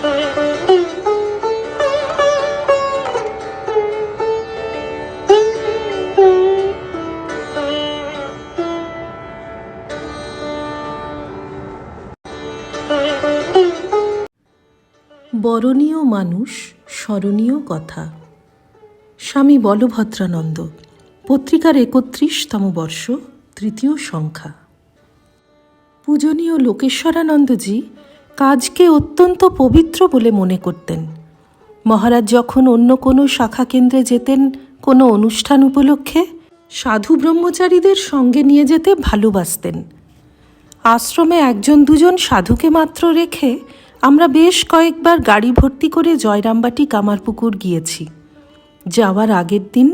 বরণীয় মানুষ স্মরণীয় কথা। স্বামী বলভদ্রানন্দ পত্রিকার একত্রিশতম বর্ষ তৃতীয় সংখ্যা। পূজনীয় লোকেশ্বরানন্দজি কাজকে অত্যন্ত পবিত্র বলে মনে করতেন। মহারাজ যখন অন্য কোনো শাখা কেন্দ্রে যেতেন কোনো অনুষ্ঠান উপলক্ষে, সাধু ব্রহ্মচারীদের সঙ্গে নিয়ে যেতে ভালোবাসতেন। আশ্রমে একজন দুজন সাধুকে মাত্র রেখে আমরা বেশ কয়েকবার গাড়ি ভর্তি করে জয়রামবাটি কামারপুকুর গিয়েছি। যাওয়ার আগের দিন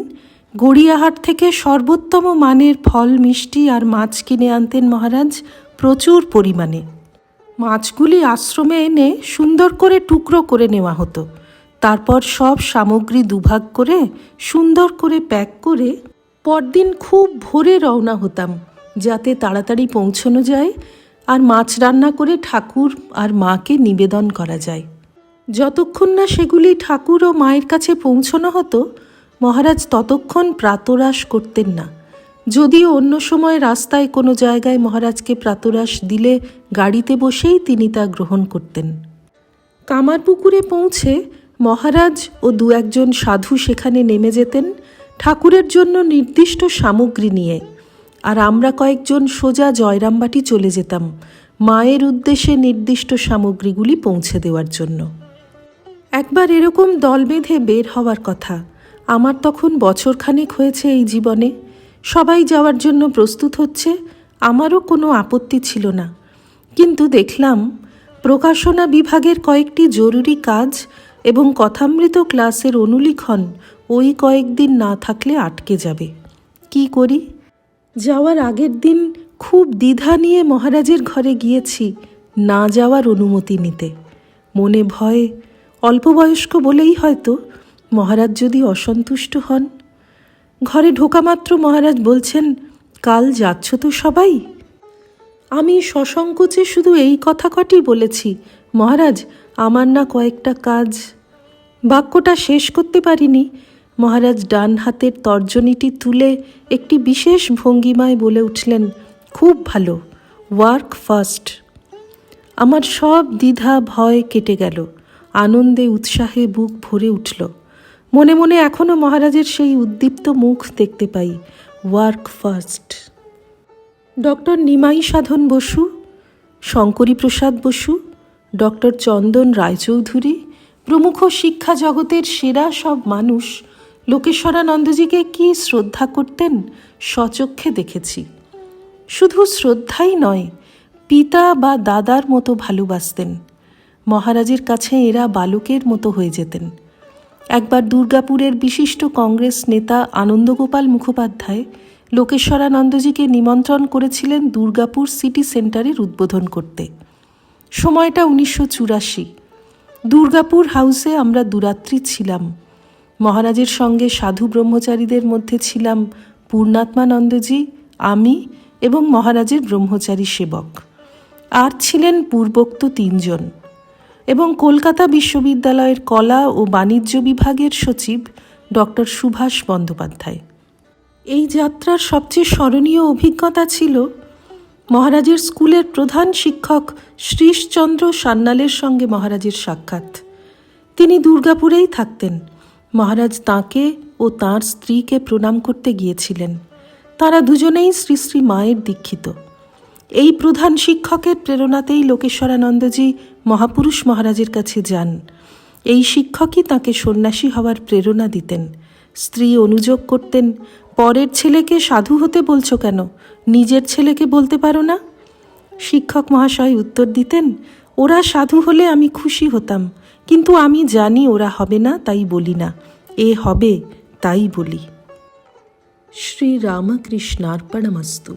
গড়িয়াহাট থেকে সর্বোত্তম মানের ফল, মিষ্টি আর মাছ কিনে আনতেন মহারাজ প্রচুর পরিমাণে। মাছগুলি আশ্রমে এনে সুন্দর করে টুকরো করে নেওয়া হতো। তারপর সব সামগ্রী দুভাগ করে সুন্দর করে প্যাক করে পরদিন খুব ভোরে রওনা হতাম, যাতে তাড়াতাড়ি পৌঁছানো যায় আর মাছ রান্না করে ঠাকুর আর মাকে নিবেদন করা যায়। যতক্ষণ না সেগুলি ঠাকুর ও মায়ের কাছে পৌঁছানো হতো, মহারাজ ততক্ষণ প্রাতরাশ করতেন না। যদিও অন্য সময় রাস্তায় কোনো জায়গায় মহারাজকে প্রাতরাশ দিলে গাড়িতে বসেই তিনি তা গ্রহণ করতেন। কামারপুকুরে পৌঁছে মহারাজ ও দু একজন সাধু সেখানে নেমে যেতেন, ঠাকুরের জন্য নির্দিষ্ট সামগ্রী নিয়ে। আর আমরা কয়েকজন সোজা জয়রামবাটি চলে যেতাম, মায়ের উদ্দেশ্যে নির্দিষ্ট সামগ্রীগুলি পৌঁছে দেওয়ার জন্য। একবার এরকম দল বেঁধে বের হওয়ার কথা। আমার তখন বছরখানেক হয়েছে এই জীবনে। সবাই যাওয়ার জন্য প্রস্তুত হচ্ছে, আমারও কোনো আপত্তি ছিল না। কিন্তু দেখলাম, প্রকাশনা বিভাগের কয়েকটি জরুরি কাজ এবং কথামৃত ক্লাসের অনুলিখন ওই কয়েকদিন না থাকলে আটকে যাবে। কি করি? যাওয়ার আগের দিন খুব দ্বিধা নিয়ে মহারাজের ঘরে গিয়েছি, না যাওয়ার অনুমতি নিতে। মনে ভয় অল্প বয়স্ক বলেই হয়তো, মহারাজ যদি অসন্তুষ্ট হন। ঘরে ঢোকামাত্র মহারাজ বলছেন, কাল যাচ্ছ তো সবাই? আমি সসংকোচে শুধু এই কথা কটি বলেছি, মহারাজ, আমার না কয়েকটা কাজ। বাক্যটা শেষ করতে পারিনি। মহারাজ ডান হাতের তর্জনীটি তুলে একটি বিশেষ ভঙ্গিমায় বলে উঠলেন, খুব ভালো ওয়ার্ক ফার্স্ট আমার সব দ্বিধা, ভয় কেটে গেল। আনন্দে, উৎসাহে বুক ভরে উঠল। মনে মনে এখনও মহারাজের সেই উদ্দীপ্ত মুখ দেখতে পাই। Work first doctor Nimai Sadhan Basu, Shankari Prasad Basu doctor Chandan Raychaudhuri, প্রমুখ শিক্ষা জগতের সেরা সব মানুষ, লোকেশ্বরানন্দজিকে কি শ্রদ্ধা করতেন সচক্ষে দেখেছি। শুধু শ্রদ্ধাই নয়, পিতা বা দাদার মতো ভালোবাসতেন। মহারাজের কাছে এরা বালকের মতো হয়ে যেতেন। একবার দুর্গাপুরের বিশিষ্ট কংগ্রেস নেতা আনন্দগোপাল মুখোপাধ্যায় লোকেশ্বরানন্দজিকে নিমন্ত্রণ করেছিলেন দুর্গাপুর সিটি সেন্টারের উদ্বোধন করতে। সময়টা উনিশশো চুরাশি। দুর্গাপুর হাউসে আমরা দুরাত্রি ছিলাম। মহারাজের সঙ্গে সাধু ব্রহ্মচারীদের মধ্যে ছিলাম পূর্ণাত্মানন্দজি, আমি এবং মহারাজের ব্রহ্মচারী সেবক। আর ছিলেন পূর্বোক্ত তিনজন। এবং কলকাতা বিশ্ববিদ্যালয়ের কলা ও বাণিজ্য বিভাগের সচিব ডক্টর সুভাষ বন্দ্যোপাধ্যায়। এই যাত্রার সবচেয়ে স্মরণীয় অভিজ্ঞতা ছিল মহারাজের স্কুলের প্রধান শিক্ষক শ্রীশচন্দ্র সান্যালের সঙ্গে মহারাজের সাক্ষাৎ। তিনি দুর্গাপুরেই থাকতেন। মহারাজ তাঁকে ও তাঁর স্ত্রীকে প্রণাম করতে গিয়েছিলেন। তারা দুজনেই শ্রী শ্রী মায়ের দীক্ষিত। এই প্রধান শিক্ষকের প্রেরণাতেই লোকেশ্বরানন্দজি মহাপুরুষ মহারাজের কাছে যান। এই শিক্ষকই তাকে সন্ন্যাসী হওয়ার প্রেরণা দিতেন। স্ত্রী অনুযোগ করতেন, পরের ছেলেকে সাধু হতে বলছো কেন? নিজের ছেলেকে বলতে পারো না? শিক্ষক মহাশয় উত্তর দিতেন, ওরা সাধু হলে আমি খুশি হতাম, কিন্তু আমি জানি ওরা হবে না, তাই বলি না। এ হবে, তাই বলি। শ্রী রামকৃষ্ণার্পণমস্তু